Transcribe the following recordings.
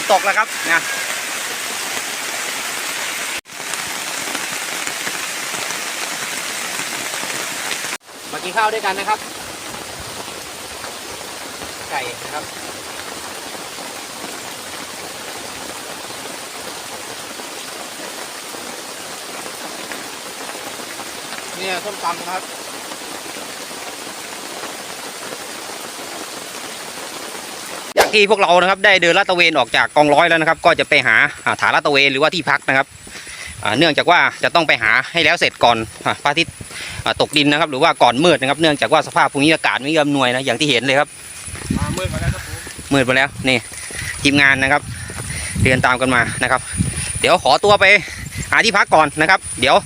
นตกแล้วครับนะมากินข้าวด้วยกันนะครับ ไก่นะครับเนี่ยส้มตำครับ จาก ที่พวกเรานะครับ ได้เดินลาดตระเวนออกจากกองร้อยแล้วนะครับ ก็จะไปหาฐานลาดตระเวนหรือว่าที่พักนะครับเนื่องจากว่าจะต้องไปหาให้แล้วเสร็จก่อนพระอาทิตย์ตกดินนะครับ หรือว่าก่อนมืดนะครับ เนื่องจากว่าสภาพภูมิอากาศไม่เอื้อมหน่วยนะอย่างที่เห็นเลยครับมามืดมาแล้วครับผมมืดไปแล้วนี่ทีมงานนะครับเดินตามกันมานะครับ เดี๋ยวขอตัวไปหาที่พักก่อนนะครับ เดี๋ยว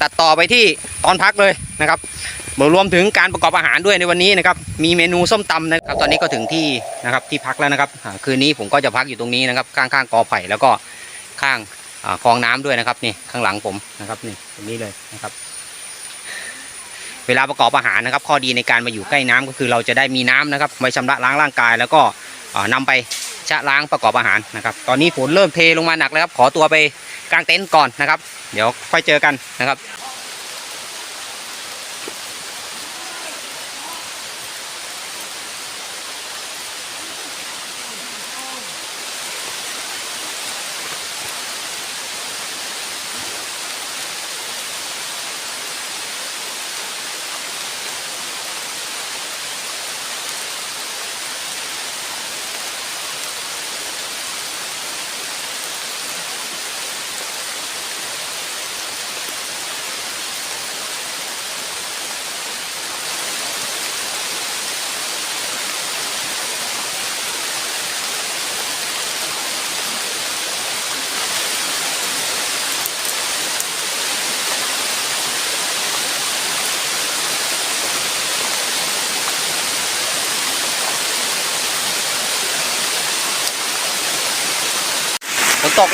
ตัดต่อไปที่ตอนพักเลยนะครับ รวมถึงการประกอบอาหารด้วยในวันนี้นะครับ มีเมนูส้มตำนะครับ ตอนนี้ก็ถึงที่นะครับที่พักแล้วนะครับ คืนนี้ผมก็จะพักอยู่ตรงนี้นะครับ ข้างๆกอไผ่แล้วก็ข้างคลองน้ำด้วยนะครับนี่ข้างหลังผมนะครับนี่ตรงนี้เลยนะครับ เวลาประกอบอาหารนะครับ ข้อดีในการมาอยู่ใกล้น้ำก็คือเราจะได้มีน้ำนะครับไว้ชำระล้างร่างกาย แล้วก็เอ่อนำไปชะล้างประกอบอาหารนะครับ ตอนนี้ฝนเริ่มเทลงมาหนักแล้วครับ ขอตัวไปกางเต็นท์ก่อนนะครับ เดี๋ยวค่อยเจอกันนะครับ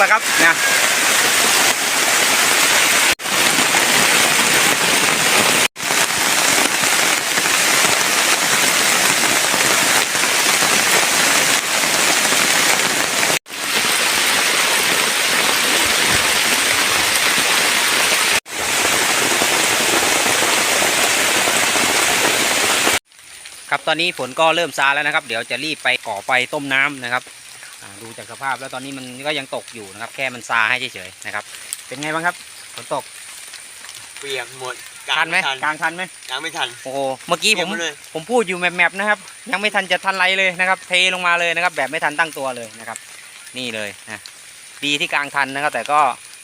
แล้วครับนะครับตอนนี้ฝนก็เริ่มซาแล้วนะครับ เดี๋ยวจะรีบไปก่อไฟต้มน้ำนะครับ ดูจากสภาพแล้วตอนนี้มันก็ยังตกอยู่นะครับ แค่มันซาให้เฉยๆนะครับ เป็นไงบ้างครับฝนตกเปียกหมดทันไหมทันกลางทันไหมกลางไม่ทันโอ้โหเมื่อกี้ผมเปียกหดเลยผมพูดอยู่แมปๆนะครับ ยังไม่ทันจะทันไรเลยนะครับ เทลงมาเลยนะครับ แบบไม่ทันตั้งตัวเลยนะครับ นี่เลยนะดีที่กลางทันนะครับ แต่ก็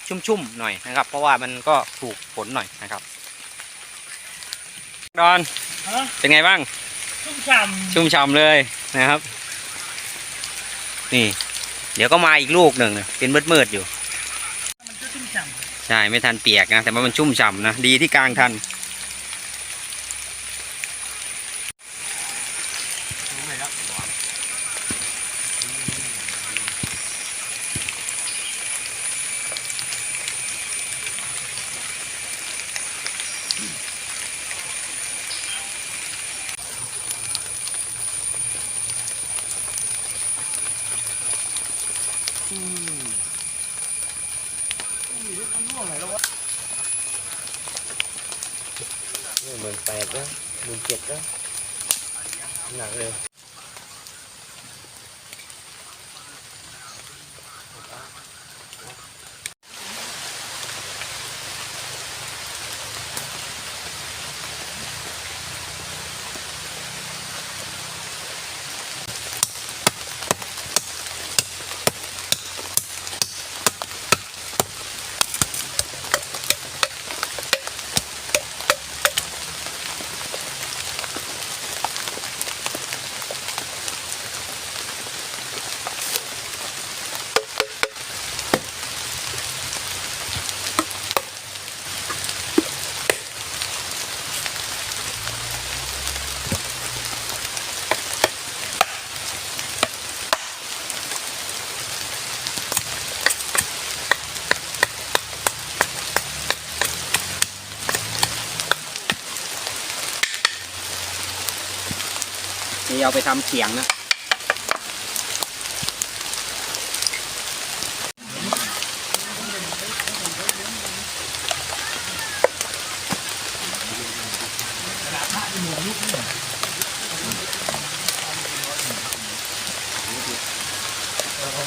ชุ่มๆหน่อยนะครับ เพราะว่ามันก็ถูกฝนหน่อยนะครับดอนฮะเป็นไงบ้าง ชุ่มฉ่ชุ่มฉ่ำเลยนะครับ นี่ เดี๋ยวก็มาอีกลูกหนึ่งนะเป็นมืดๆอยู่ำมันก็ชุ่มฉ่ใช่ไม่ทันเปียกนะแต่ว่ามันชุ่มฉ่ำนะดีที่กลางทัน รู้ไหมครับ เหมือนแปดนะหมื่นเจ็ดนะ หนักเลย เอาไปทำเขียงนะ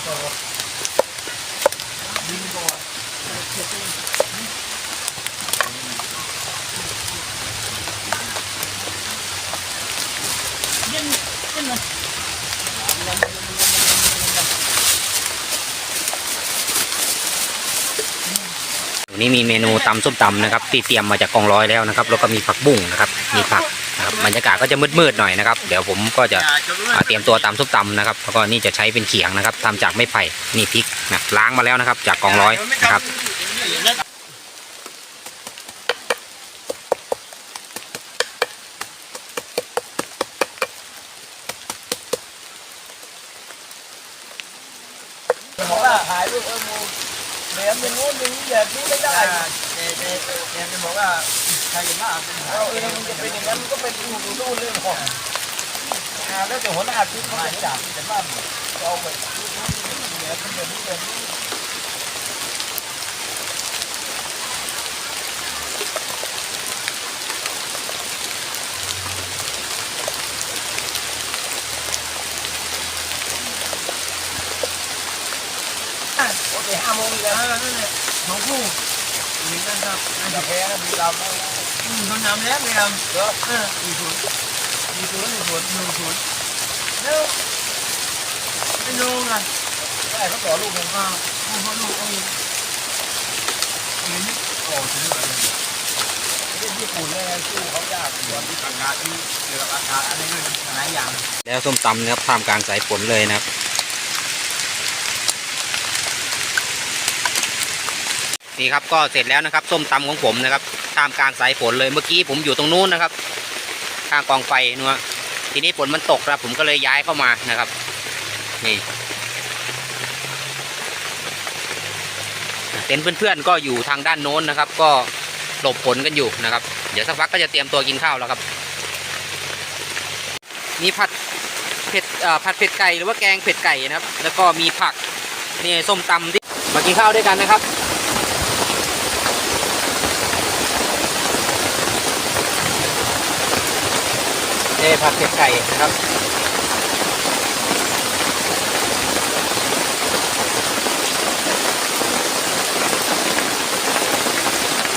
ก็ นี้มีเมนูตำส้มตำนะครับที่เตรียมมาจากกองร้อยแล้วนะครับ แล้วก็มีผักบุ้งนะครับ มีผักนะครับบรรยากาศก็จะมืดๆหน่อยนะครับ เดี๋ยวผมก็จะเตรียมตัวตำส้มตำนะครับ แล้วก็นี่จะใช้เป็นเขียงนะครับทำจากไม้ไผ่นี่พริกนะล้างมาแล้วนะครับ จากกองร้อยนะครับบอกว่ายรูปเออมู แหลมอย่างงู้นอย่างนี้แบบนี้ไม่ได้ เจเจ๊เจจะบอกว่าใครเห็นว่าเป็นหายเออมันจะเป็นอย่างนั้นมันก็เป็นดูดูดูเรื่องของอ่าแล้วแต่หัวหน้าชุดเขาจะจับแต่บ้านเราแบบชุดนู้แบบนี้แบบนี้แบบนี้โอเค ห้าโมงอีกแล้วนั่นแหละสองคู่มีกันครับอย่าแพ้นะมีลำอืมต้องน้ำแล้วเลยครับเยวเออมีศูนย์มีศูนย์หนึ่งศูนย์หนึ่งศูนย์แล้วไม่รู้ไงได้เขาต่อลูกหนึ่งอ่าผู้เขาลูกเอาอยู่เงินนี่ก่อถึงอะไรญี่ปุ่นเลยสู้เขายากส่วนที่อากาศที่เกี่ยวกับอากาศอะไรเงี้ยหลายอย่างแล้วส้มตำนะครับท่ามกลางสายฝนเลยนะครับ นี่ครับก็เสร็จแล้วนะครับส้มตำของผมนะครับท่ามกลางสายฝนเลยเมื่อกี้ผมอยู่ตรงนู้นนะครับข้างกองไฟนัวทีนี้ฝนมันตกครับ ผมก็เลยย้ายเข้ามานะครับ นี่เต็นเพื่อนๆก็อยู่ทางด้านโน้นนะครับ ก็หลบฝนกันอยู่นะครับ เดี๋ยวสักพักก็จะเตรียมตัวกินข้าวแล้วครับมีผัดเผ็ดผัดเผ็ดไก่หรือว่าแกงเผ็ดไก่นะครับ แล้วก็มีผักนี่ส้มตำที่มากินข้าวด้วยกันนะครับ นี่ผัดเผ็ดไก่นะครับ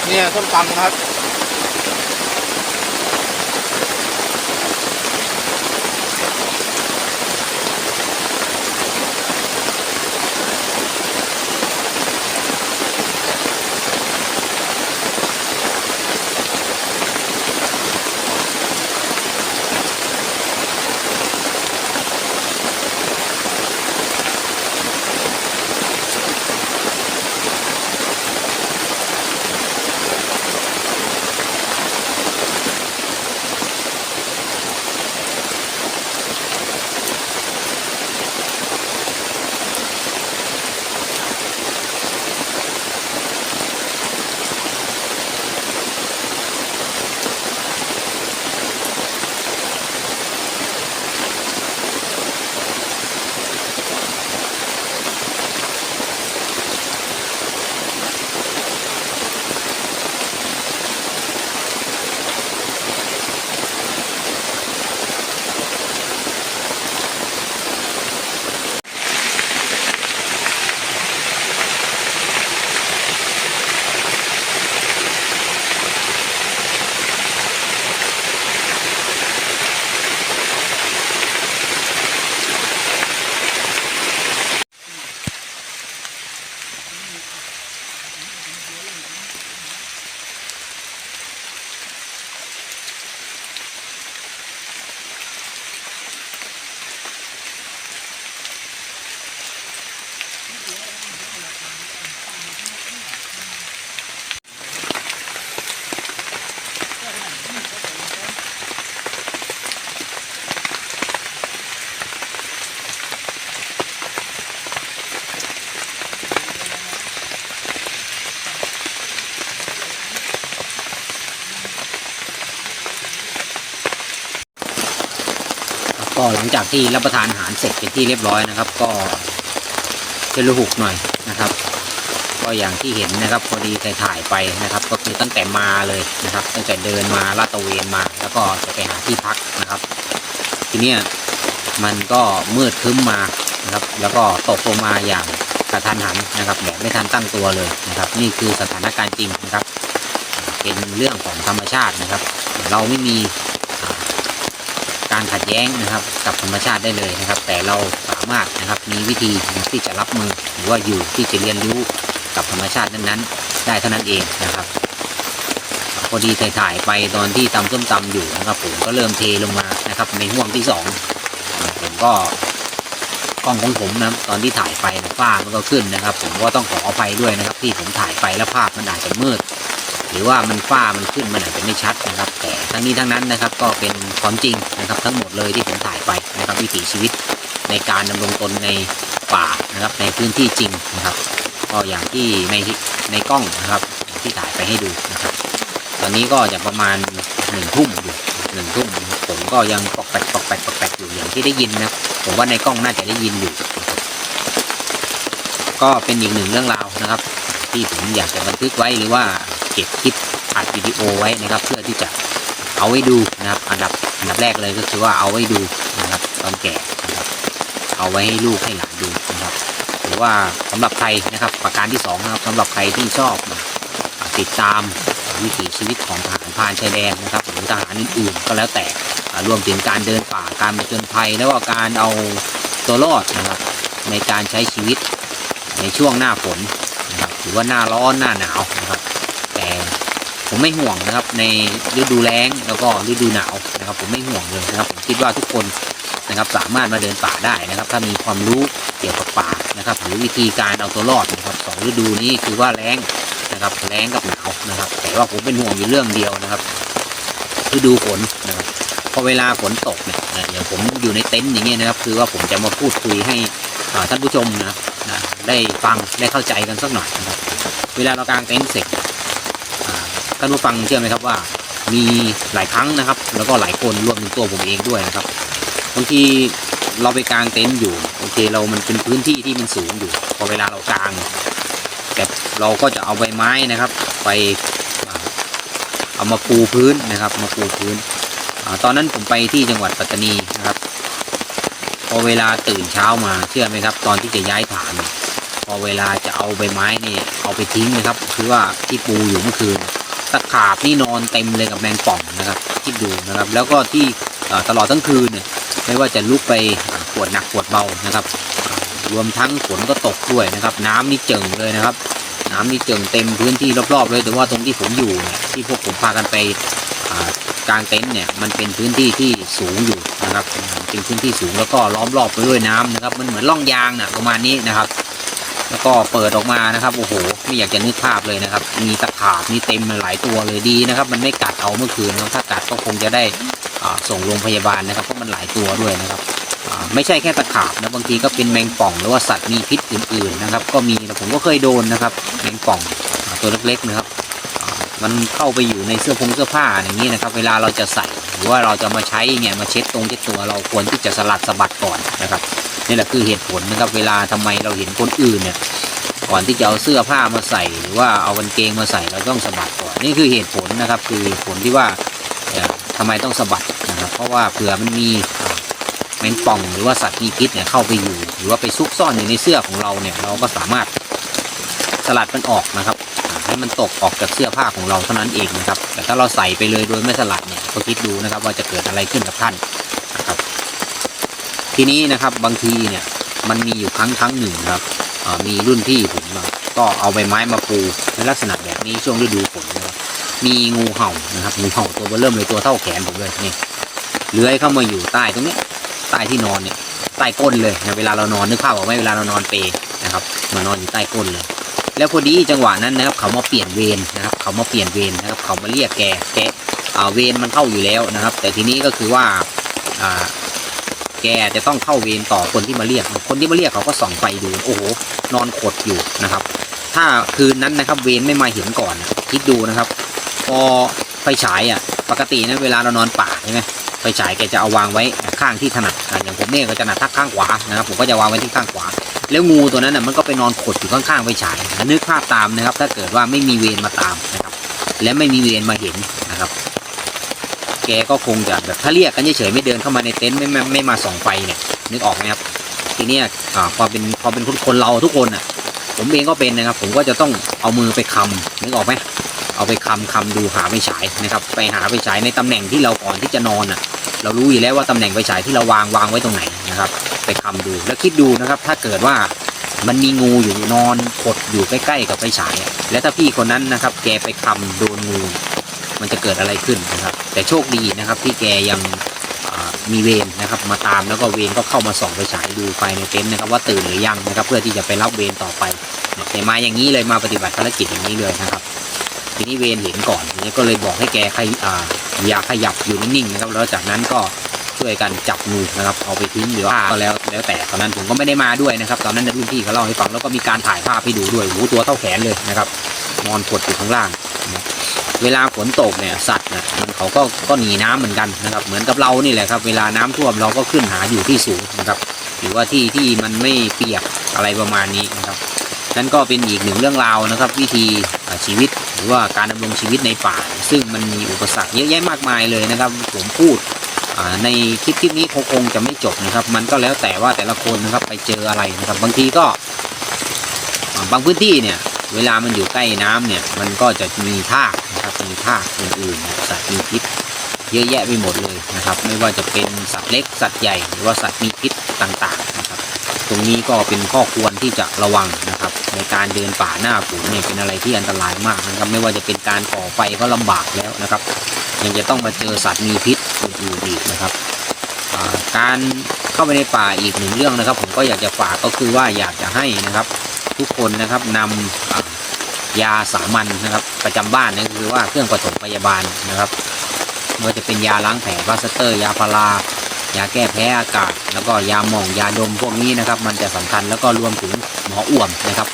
เนี่ยส้มตำนะครับ ก็หลังจากที่รับประทานอาหารเสร็จเป็นที่เรียบร้อยนะครับ ก็เจลุหุกหน่อยนะครับ ก็อย่างที่เห็นนะครับพอดีถ่ายไปนะครับ ก็คือตั้งแต่มาเลยนะครับ ตั้งแต่เดินมาลาดตระเวนมา แล้วก็จะไปหาที่พักนะครับ ทีเนี้ยมันก็มืดคึ้มมานะครับ แล้วก็ตกลงมาอย่างกระทันหันนะครับแบบไม่ทันตั้งตัวเลยนะครับ นี่คือสถานการณ์จริงนะครับ เป็นเรื่องของธรรมชาตินะครับ เราไม่มี การขัดแย้งนะครับกับธรรมชาติได้เลยนะครับ แต่เราสามารถนะครับมีวิธีที่จะรับมือหรือว่าอยู่ที่จะเรียนรู้กับธรรมชาตินั้นๆ ได้เท่านั้นเองนะครับพอดีถ่ายๆไปตอนที่ตำส้มตำอยู่นะครับ ผมก็เริ่มเทลงมานะครับ ในห่วงที่สองผมก็กล้องของผมนะตอนที่ถ่ายไปนะฝ้ามันก็ขึ้นนะครับ ผมก็ต้องขออภัยด้วยนะครับ ที่ผมถ่ายไปแล้วภาพมันอาจจะมืด หรือว่ามันฝ้ามันขึ้นมันอาจจะไม่ชัดนะครับ แต่ทั้งนี้ทั้งนั้นนะครับก็เป็นความจริงนะครับ ทั้งหมดเลยที่ผมถ่ายไปนะครับวิถีชีวิตในการดำรงตนในป่านะครับในพื้นที่จริงนะครับ ก็อย่างที่ในในกล้องนะครับที่ถ่ายไปให้ดูนะครับ ตอนนี้ก็จะประมาณหนึ่งทุ่มอยู่หนึ่งทุ่มผมก็ยังปอกแปกปอกแปกปอกแปกอยู่อย่างที่ได้ยินนะผมว่าในกล้องน่าจะได้ยินอยู่ ก็เป็นอีกหนึ่งเรื่องราวนะครับ ที่ผมอยากจะบันทึกไว้หรือว่า เก็บคลิปอัดวิดีโอไว้นะครับ เพื่อที่จะเอาไว้ดูนะครับ อันดับอันดับแรกเลยก็คือว่าเอาไว้ดูนะครับตอนแก่นะครับ เอาไว้ให้ลูกให้หลานดูนะครับหรือว่าสำหรับใครนะครับ ประการที่สองนะครับสำหรับใครที่ชอบติดตามวิถีชีวิตของทหารพรานชายแดนนะครับหรือทหารอื่นๆก็แล้วแต่รวมถึงการเดินป่าการมาจนภัย แล้วก็การเอาตัวรอดนะครับ ในการใช้ชีวิตในช่วงหน้าฝนนะครับหรือว่าหน้าร้อนหน้าหนาวนะครับ ผมไม่ห่วงนะครับ ในฤดูแล้งแล้วก็ฤดูหนาวนะครับ ผมไม่ห่วงเลยนะครับ ผมคิดว่าทุกคนนะครับสามารถมาเดินป่าได้นะครับ ถ้ามีความรู้เกี่ยวกับป่านะครับ หรือวิธีการเอาตัวรอดนะครับสองฤดูนี้คือว่าแล้งนะครับแล้งกับหนาวนะครับ แต่ว่าผมเป็นห่วงอยู่เรื่องเดียวนะครับฤดูฝนนะครับพอเวลาฝนตกเนี่ยอย่างผมอยู่ในเต็นท์อย่างเงี้ยนะครับ คือว่าผมจะมาพูดคุยให้ท่านผู้ชมนะนะได้ฟังได้เข้าใจกันสักหน่อยนะครับ เวลาเรากางเต็นท์เสร็จ ท่านผู้ฟังเชื่อไหมครับว่า มีหลายครั้งนะครับ แล้วก็หลายคนรวมถึงตัวผมเองด้วยนะครับบางทีเราไปกางเต็นท์อยู่โอเคเรามันเป็นพื้นที่ที่มันสูงอยู่ พอเวลาเรากางแต่เราก็จะเอาใบไม้นะครับ ไปเอามาปูพื้นนะครับ มาปูพื้นอตอนนั้นผมไปที่จังหวัดปัตตานีนะครับ พอเวลาตื่นเช้ามาเชื่อไหมครับ ตอนที่จะย้ายฐาน พอเวลาจะเอาใบไม้นี่เอาไปทิ้งนะครับ คือว่าที่ปูอยู่เมื่อคืน ตะขาบนี่นอนเต็มเลยกับแมงป่องนะครับคิดดูนะครับ แล้วก็ที่ตลอดทั้งคืนเนี่ยไม่ว่าจะลุกไปปวดหนักปวดเบานะครับ รวมทั้งฝนก็ตกด้วยนะครับ น้ำนี่เจิ่งเลยนะครับ น้ำนี่เจิ่งเต็มพื้นที่รอบๆเลยแต่ว่าตรงที่ผมอยู่เนี่ยที่พวกผมพากันไปอ่ากางเต็นท์เนี่ยมันเป็นพื้นที่ที่สูงอยู่นะครับเป็นพื้นที่สูงแล้วก็ล้อมรอบไปด้วยน้ำนะครับ มันเหมือนร่องยางนะประมาณนี้นะครับ แล้วก็เปิดออกมานะครับโอ้โหไม่อยากจะนึกภาพเลยนะครับ มีตะขาบมีเต็มหลายตัวเลยดีนะครับ มันไม่กัดเอาเมื่อคืนนะถ้ากัดก็คงจะได้ส่งโรงพยาบาลนะครับเพราะมันหลายตัวด้วยนะครับไม่ใช่แค่ตะขาบนะบางทีก็เป็นแมงป่องหรือว่าสัตว์มีพิษอื่นๆนะครับ ก็มีนะผมก็เคยโดนนะครับ แมงป่องอตัวเล็กๆนะครับมันเข้าไปอยู่ในเสื้อผงเสื้อผ้าอย่างนี้นะครับ เวลาเราจะใส่ หรือว่าเราจะมาใช้เนี่ยมาเช็ดตรงเช็ดตัวเราควรที่จะสลัดสะบัดก่อนนะครับ นี่แหละคือเหตุผลนะครับเวลาทำไมเราเห็นคนอื่นเนี่ยก่อนที่จะเอาเสื้อผ้ามาใส่หรือว่าเอากางเกงมาใส่เราต้องสะบัดก่อนนี่คือเหตุผลนะครับ คือเหตุผลที่ว่าเอ่อทำไมต้องสะบัดนะครับ เพราะว่าเผื่อมันมีแมงป่องหรือว่าสัตว์มีพิษเนี่ยเข้าไปอยู่ หรือว่าไปซุกซ่อนอยู่ในเสื้อของเราเนี่ย เราก็สามารถสลัดมันออกนะครับให้มันตกออกจากเสื้อผ้าของเราเท่านั้นเองนะครับ แต่ถ้าเราใส่ไปเลยโดยไม่สลัดเนี่ยก็คิดดูนะครับว่าจะเกิดอะไรขึ้นกับท่าน ทีนี้นะครับบางทีเนี่ยมันมีอยู่ครั้งครั้งหนึ่งครับมีรุ่นพี่ผมนะก็เอาใบไม้มาปูในลักษณะแบบนี้ช่วงฤดูฝนนะครับมีงูเห่านะครับงูเห่าตัวเบอเริ่มเลยตัวเท่าแขนผมเลยนี่เลื้อยเข้ามาอยู่ใต้ตรงนี้ใต้ที่นอนเนี่ยใต้ก้นเลยนะเวลาเรานอนนึกภาพออกไหมเวลาเรานอนเปรนะครับมานอนอยู่ใต้ก้นเลย แล้วพอดีจังหวะนั้นนะครับ เขามาเปลี่ยนเวรนะครับ เขามาเปลี่ยนเวรนะครับ เขามาเรียกแกแกเวรมันเข้าอยู่แล้วนะครับ แต่ทีนี้ก็คือว่า แกจะต้องเข้าเวรต่อคนที่มาเรียก คนที่มาเรียกเขาก็ส่องไฟดู โอ้โห นอนขดอยู่นะครับ ถ้าคืนนั้นนะครับเวรไม่มาเห็นก่อนคิดดูนะครับ พอไฟฉายอะ ปกตินะเวลาเรานอนป่าใช่ไหมไฟฉายแกจะเอาวางไว้ข้างที่ถนัดอย่างผมเนี่ยก็จะถนัดทักข้างขวานะครับ ผมก็จะวางไว้ที่ข้างขวา แล้วงูตัวนั้นน่ะมันก็ไปนอนขดอยู่ข้างๆไฟฉายนึกภาพตามนะครับ ถ้าเกิดว่าไม่มีเวรมาตามนะครับ และไม่มีเวรมาเห็นนะครับ แกก็คงจะแบบถ้าเรียกกันเฉยๆไม่เดินเข้ามาในเต็นท์ไม่ไม่ไม่มาส่องไฟเนี่ยนึกออกไหมครับทีเนี้ยอ่าพอเป็นพอเป็นคนคนเราทุกคนอะ ผมเองก็เป็นนะครับ ผมก็จะต้องเอามือไปคำนึกออกไหมเอาไปคำคำดูหาไฟฉายนะครับ ไปหาไฟฉายในตำแหน่งที่เราก่อนที่จะนอนอะ เรารู้อยู่แล้วว่าตำแหน่งไฟฉายที่เราวางวางไว้ตรงไหนนะครับ ไปคำดูแล้วคิดดูนะครับ ถ้าเกิดว่ามันมีงูอยู่นอนขดอยู่ใกล้ๆกับไฟฉาย แล้วถ้าพี่คนนั้นนะครับ แกไปคำโดนงู มันจะเกิดอะไรขึ้นนะครับ แต่โชคดีนะครับที่แกยังมีเวรนะครับมาตามแล้วก็เวรก็เข้ามาส่องไฟฉายดูภายในเต็นท์นะครับว่าตื่นหรือยังนะครับเพื่อที่จะไปรับเวรต่อไปแต่มาอย่างนี้เลยมาปฏิบัติภารกิจอย่างนี้เลยนะครับทีนี้เวรเห็นก่อนทีนี้ก็เลยบอกให้แกขยอ่าอย่าขยับอยู่นิ่งๆนะครับแล้วจากนั้นก็ช่วยกันจับงูนะครับเอาไปทิ้งหรือว่าก็แล้วแล้วแต่ตอนนั้นผมก็ไม่ได้มาด้วยนะครับตอนนั้นรุ่นพี่เขาเล่าให้ฟังแล้วก็มีการถ่ายภาพให้ดูด้วยโอ้โหตัวเท่าแขนเลยนะครับนอนกดอยู่ข้างล่าง เวลาฝนตกเนี่ยสัตว์เนี่ยมันเขาก็ก็หนีน้ำเหมือนกันนะครับเหมือนกับเรานี่แหละครับ เวลาน้ำท่วมเราก็ขึ้นหาอยู่ที่สูงนะครับ หรือว่าที่ที่มันไม่เปียกอะไรประมาณนี้นะครับนั่นก็เป็นอีกหนึ่งเรื่องราวนะครับ วิธีชีวิตหรือว่าการดำรงชีวิตในป่า ซึ่งมันมีอุปสรรคเยอะแยะมากมายเลยนะครับ ผมพูดในคลิปคลิปนี้คงคงจะไม่จบนะครับ มันก็แล้วแต่ว่าแต่ละคนนะครับไปเจออะไรนะครับ บางทีก็บางพื้นที่เนี่ย เวลามันอยู่ใกล้น้ำเนี่ยมันก็จะมีทากนะครับมีทากอื่นๆสัตว์มีพิษเยอะแยะไปหมดเลยนะครับ ไม่ว่าจะเป็นสัตว์เล็กสัตว์ใหญ่หรือว่าสัตว์มีพิษต่างๆนะครับ ตรงนี้ก็เป็นข้อควรที่จะระวังนะครับ ในการเดินป่าหน้าฝนเนี่ยเป็นอะไรที่อันตรายมากนะครับ ไม่ว่าจะเป็นการก่อไฟก็ลำบากแล้วนะครับ ยังจะต้องมาเจอสัตว์มีพิษอื่นๆอีกนะครับการเข้าไปในป่าอีกหนึ่งเรื่องนะครับ ผมก็อยากจะฝากก็คือว่าอยากจะให้นะครับ ทุกคนนะครับนำอ่ายาสามัญนะครับ ประจำบ้านนั่นคือว่าเครื่องปฐมพยาบาลนะครับไม่ว่าจะเป็นยาล้างแผลพลาสเตอร์ ยาพารายาแก้แพ้อากาศ แล้วก็ยาหม่องยาดมพวกนี้นะครับ มันจะสำคัญแล้วก็รวมถึงหมออ้วมนะครับ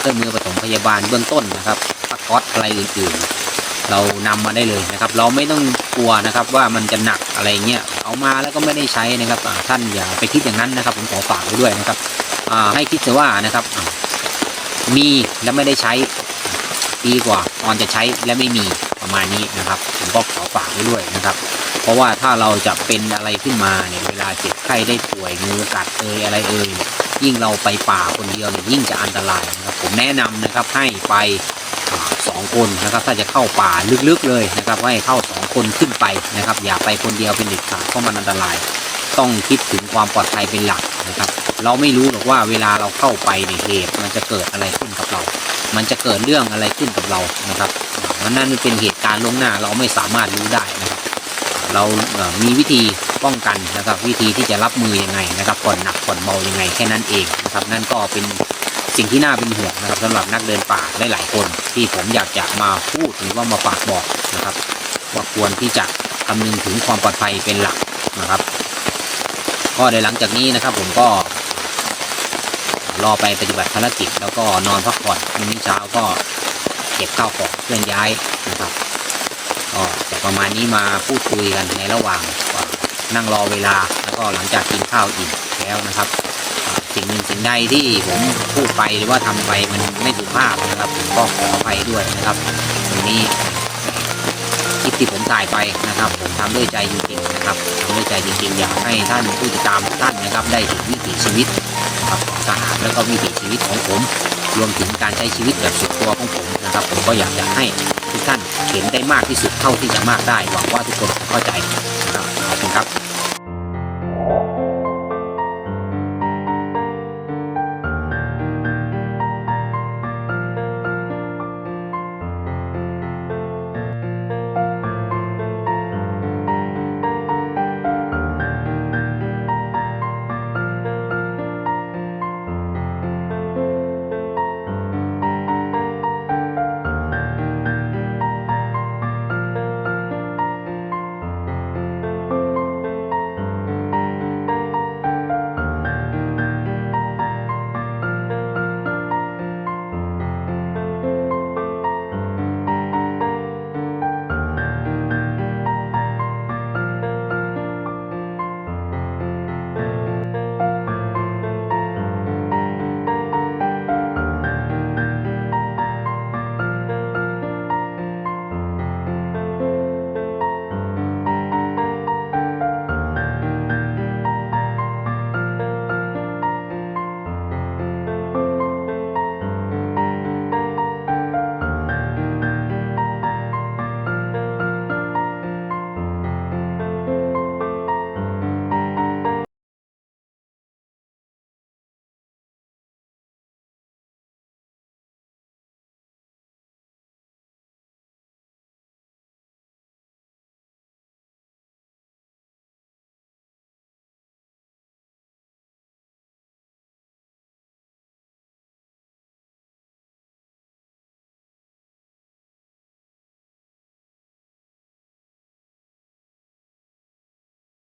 เครื่องมือปฐมพยาบาลเบื้องต้นนะครับพักก๊อตอะไรอื่นๆ เรานำมาได้เลยนะครับ เราไม่ต้องกลัวนะครับว่ามันจะหนักอะไรเงี้ยเอามาแล้วก็ไม่ได้ใช้นะครับท่านอย่าไปคิดอย่างนั้นนะครับผมขอฝากไว้ด้วยนะครับให้คิดเสียว่านะครับ มีและไม่ได้ใช้ดีกว่าตอนจะใช้และไม่มีประมาณนี้นะครับ ผมก็ขอฝากไว้ด้วยนะครับ เพราะว่าถ้าเราจะเป็นอะไรขึ้นมาเนี่ยเวลาเจ็บไข้ได้ป่วยงูกัดเอยอะไรเอยยิ่งเราไปป่าคนเดียวเนี่ยยิ่งจะอันตรายนะครับ ผมแนะนำนะครับให้ไปสองคนนะครับถ้าจะเข้าป่าลึกๆเลยนะครับให้เข้าสองคนขึ้นไปนะครับ อย่าไปคนเดียวเป็นเด็ดขาดเพราะมันอันตราย ต้องคิดถึงความปลอดภัยเป็นหลักนะครับ เราไม่รู้หรอกว่าเวลาเราเข้าไปในเหตุมันจะเกิดอะไรขึ้นกับเรา มันจะเกิดเรื่องอะไรขึ้นกับเรานะครับมันนั่นเป็นเหตุการณ์ล่วงหน้าเราไม่สามารถรู้ได้นะครับ เรามีวิธีป้องกันนะครับ วิธีที่จะรับมือยังไงนะครับผ่อนหนักผ่อนเบายังไงแค่นั้นเองนะครับนั่นก็เป็นสิ่งที่น่าเป็นห่วงนะครับสำหรับนักเดินป่าหลายๆคน ที่ผมอยากจะมาพูดหรือว่ามาฝากบอกนะครับ ว่าควรที่จะคำนึงถึงความปลอดภัยเป็นหลักนะครับ ก็ในหลังจากนี้นะครับผมก็รอไปปฏิบัติภารกิจแล้วก็นอนพักผ่อนพรุ่งนี้เช้าก็เก็บข้าวของเคลื่อนย้ายนะครับก็จะประมาณนี้มาพูดคุยกันในระหว่างนั่งรอเวลาแล้วก็หลังจากกินข้าวอิ่มแล้วนะครับ สิ่งหนึ่งสิ่งใดที่ผมพูดไปหรือว่าทำไปมันไม่สุภาพนะครับผมก็ขออภัยด้วยนะครับตรงนี้ คลิปที่ผมถ่ายไปนะครับ ผมทำด้วยใจจริงๆนะครับทำด้วยใจจริงๆอยากให้ท่านผู้ติดตามท่านนะครับ ได้เห็นวิถีชีวิตครับของทหารแล้วก็วิถีชีวิตของผม รวมถึงการใช้ชีวิตแบบสุดตัวของผมนะครับ ผมก็อยากจะให้ทุกท่านเห็นได้มากที่สุดเท่าที่จะมากได้หวังว่าทุกคนจะเข้าใจนะครับขอบคุณครับ